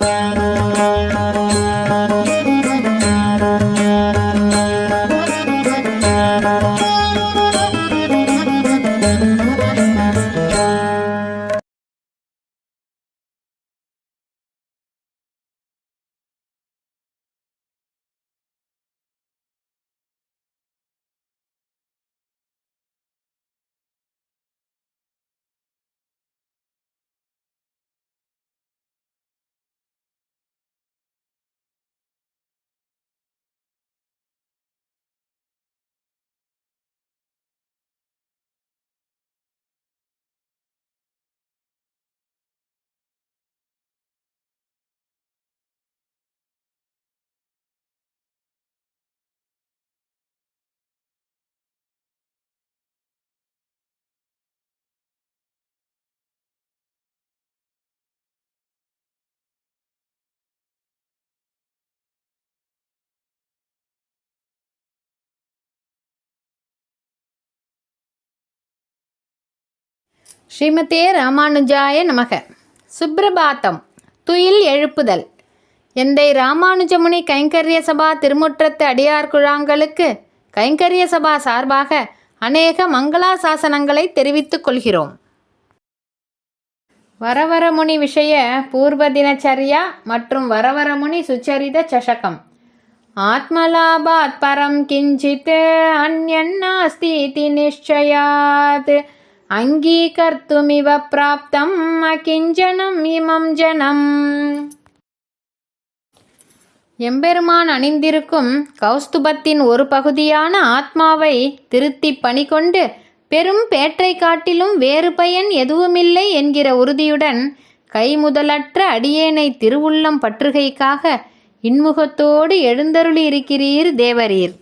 Música ஸ்ரீமதே ராமானுஜாய நமக. சுப்ரபாத்தம். துயில் எழுப்புதல். எந்தை ராமானுஜமுனி கைங்கரிய சபா திருமுற்றத்து அடியார் குழாங்களுக்கு கைங்கரிய சபா சார்பாக அநேக மங்களாசாசனங்களை தெரிவித்துக் கொள்கிறோம். வரவரமுனி விஷய பூர்வ தினச்சரியா மற்றும் வரவரமுனி சுச்சரித சஷகம் ஆத்மலாபாத் பரம் கிஞ்சித் அந்யன் நாஸ்தி நிச்சயாத் அங்கீகர்த்துமிவ பிராப்தம் அகிஞ்சனம் இமம் ஜனம். எம்பெருமான் அணிந்திருக்கும் கௌஸ்துபத்தின் ஒரு பகுதியான ஆத்மாவை திருத்தி பணி கொண்டு பெரும் பேற்றை காட்டிலும் வேறு பயன் எதுவுமில்லை என்கிற உறுதியுடன் கைமுதலற்ற அடியேனை திருவுள்ளம் பற்றுகைக்காக இன்முகத்தோடு எழுந்தருளி இருக்கிறீர் தேவரீர்.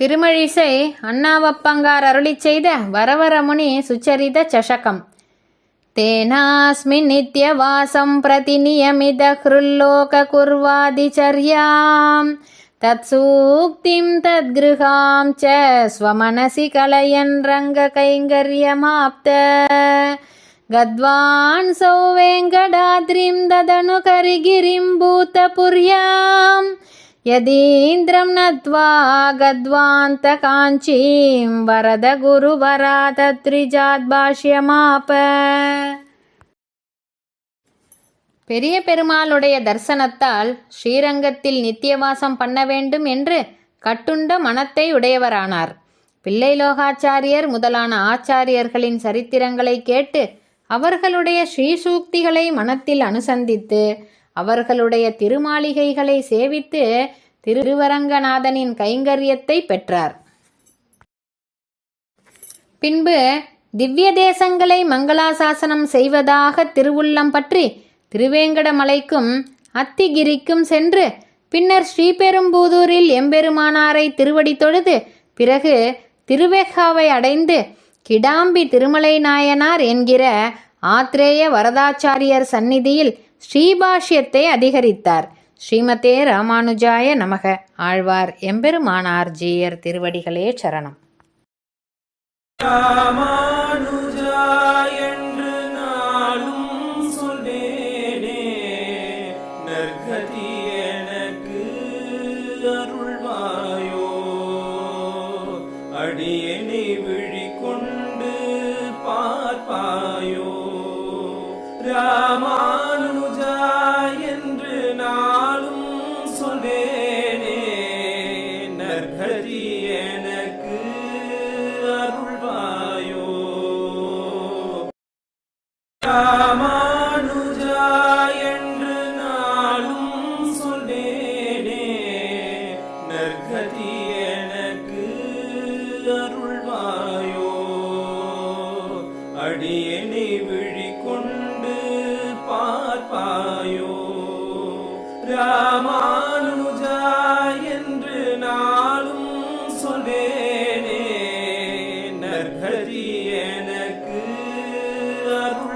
திருமழிசை அண்ணாவப்பங்கார் அருளிச் செய்த வரவரமுனி சுச்சரித சஷகம் तेनास्मिन् नित्यवासं प्रति नियमितहृल्लोक कुर्वादिचर्यां तत्सूक्तिं तद्गृहां च स्वमनसि कलयन् रङ्गकैङ्कर्यमाप्त गद्वान् सौ वेङ्कटाद्रिं ददनु करिगिरिं भूतपुर्यां यदीन्द्रं नत्वा गद्वान्तकाञ्चीं वरद गुरुवरा तत्रिजाद्भाष्यमाप பெரிய பெருமாளுடைய தரிசனத்தால் ஸ்ரீரங்கத்தில் நித்தியவாசம் பண்ண வேண்டும் என்று கட்டுண்ட மனத்தை உடையவரானார் பிள்ளைலோகாச்சாரியர் முதலான ஆச்சாரியர்களின் சரித்திரங்களை கேட்டு அவர்களுடைய ஸ்ரீசூக்திகளை மனத்தில் அனுசந்தித்து அவர்களுடைய திருமாளிகைகளை சேவித்து திருவரங்கநாதனின் கைங்கரியத்தை பெற்றார். பின்பு திவ்ய தேசங்களை மங்களாசாசனம் செய்வதாக திருவுள்ளம் பற்றி திருவேங்கடமலைக்கும் அத்திகிரிக்கும் சென்று பின்னர் ஸ்ரீபெரும்பூதூரில் எம்பெருமானாரை திருவடி தொழுது பிறகு திருவேகாவை அடைந்து கிடாம்பி திருமலை நாயனார் என்கிற ஆத்ரேய வரதாச்சாரியர் சந்நிதியில் ஸ்ரீபாஷ்யத்தை அதிகரித்தார். ஸ்ரீமதே ராமானுஜாய நமக. ஆழ்வார் எம்பெருமானார் ஜீயர் திருவடிகளே சரணம். அருள்வாயோ. அடியனை ராமானுஜா என்று நாளும் சொல்வேனே நற்கதி எனக்கு அருள்வாயோ. அடியனை விழிக்கொண்டு பார்ப்பாயோ. ராமானுஜா என்று நாளும் சொல்வேனே நற்கதி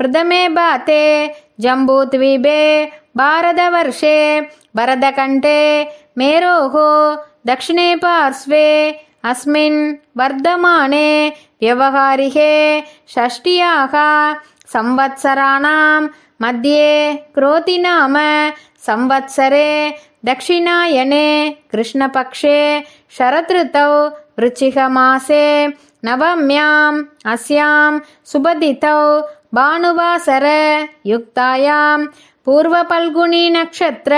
प्रथमे बाते जम्बूद्वीपे भारतवर्षे भरतकण्ठे मेरोः दक्षिणे पार्श्वे अस्मिन् वर्धमाने व्यवहारिके षष्ट्याः संवत्सराणां मध्ये क्रोतिनाम संवत्सरे दक्षिणायने कृष्णपक्षे शरदृतौ वृश्चिकमासे नवम्याम् अस्यां सुबदितौ भानुवासरयुक्तायां पूर्वपल्गुणीनक्षत्र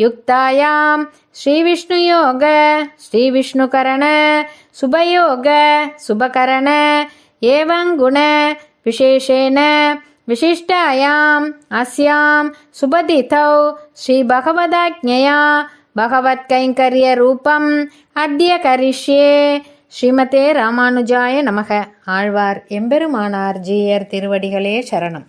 युक्तायां श्रीविष्णुयोग श्रीविष्णुकरण शुभयोग शुभकरण एवं गुण विशेषेण विशिष्टायाम् अस्यां सुबदितौ श्रीभगवदाज्ञया भगवत्कैङ्कर्यरूपम् अद्य करिष्ये ஸ்ரீமதே ராமானுஜாய நமக. ஆழ்வார் எம்பெருமானார் ஜீயர் திருவடிகளே சரணம்.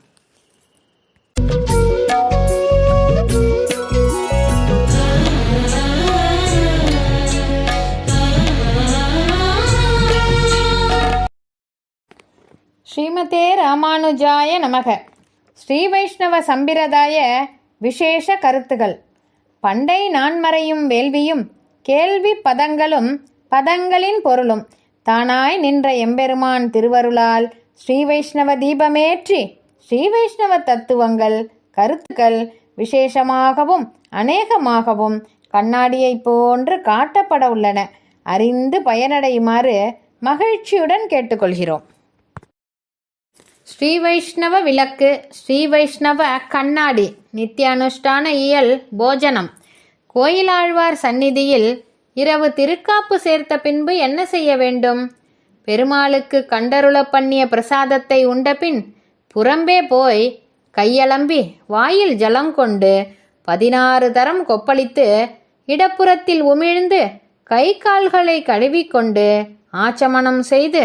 ஸ்ரீமதே ராமானுஜாய நமக. ஸ்ரீ வைஷ்ணவ சம்பிரதாய விசேஷ கருத்துகள். பண்டை நான்மறையும் வேள்வியும் கேள்வி பதங்களும் பதங்களின் பொருளும் தானாய் நின்ற எம்பெருமான் திருவருளால் ஸ்ரீ வைஷ்ணவ தீபமேற்றி ஸ்ரீ வைஷ்ணவ தத்துவங்கள் கருத்துக்கள் விசேஷமாகவும் அநேகமாகவும் கண்ணாடியைப் போன்று காட்டப்பட உள்ளன. அறிந்து பயனடையுமாறு மகிழ்ச்சியுடன் கேட்டுக்கொள்கிறோம். ஸ்ரீ வைஷ்ணவ விளக்கு ஸ்ரீ வைஷ்ணவ கண்ணாடி நித்தியானுஷ்டான இயல் போஜனம். கோயிலாழ்வார் சந்நிதியில் இரவு திருக்காப்பு சேர்த்த பின்பு என்ன செய்ய வேண்டும்? பெருமாளுக்கு கண்டருளப் பண்ணிய பிரசாதத்தை உண்டபின் புறம்பே போய் கையளம்பி வாயில் ஜலம் கொண்டு பதினாறு தரம் கொப்பளித்து இடப்புறத்தில் உமிழ்ந்து கை கால்களை கழுவிக்கொண்டு ஆச்சமனம் செய்து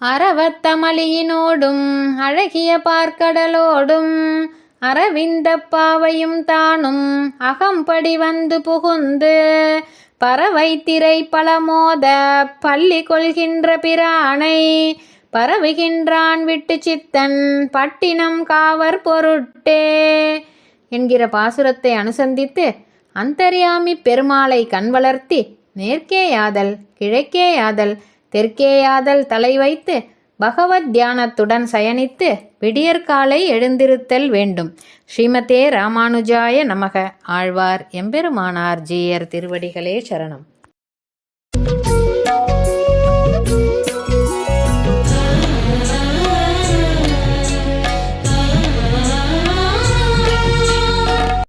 அரவத்தமளியினோடும் அழகிய பார்க்கடலோடும் அரவிந்த பாவையும் தானும் அகம்படி வந்து புகுந்து பறவை திரை பலமோத பள்ளி கொள்கின்ற பிரானை பரவுகின்றான் விட்டு சித்தன் பட்டினம் காவர் பொருட்டே என்கிற பாசுரத்தை அனுசந்தித்து அந்தர்யாமி பெருமாளை கண் வளர்த்தி மேற்கேயாதல் கிழக்கேயாதல் தெற்கேயாதல் தலை வைத்து பகவத் தியானத்துடன் சயனித்து விடியற்காலை எழுந்திருத்தல் வேண்டும். ஸ்ரீமதே ராமானுஜாய நமக. ஆழ்வார் எம்பெருமானார் ஜீயர் திருவடிகளே சரணம்.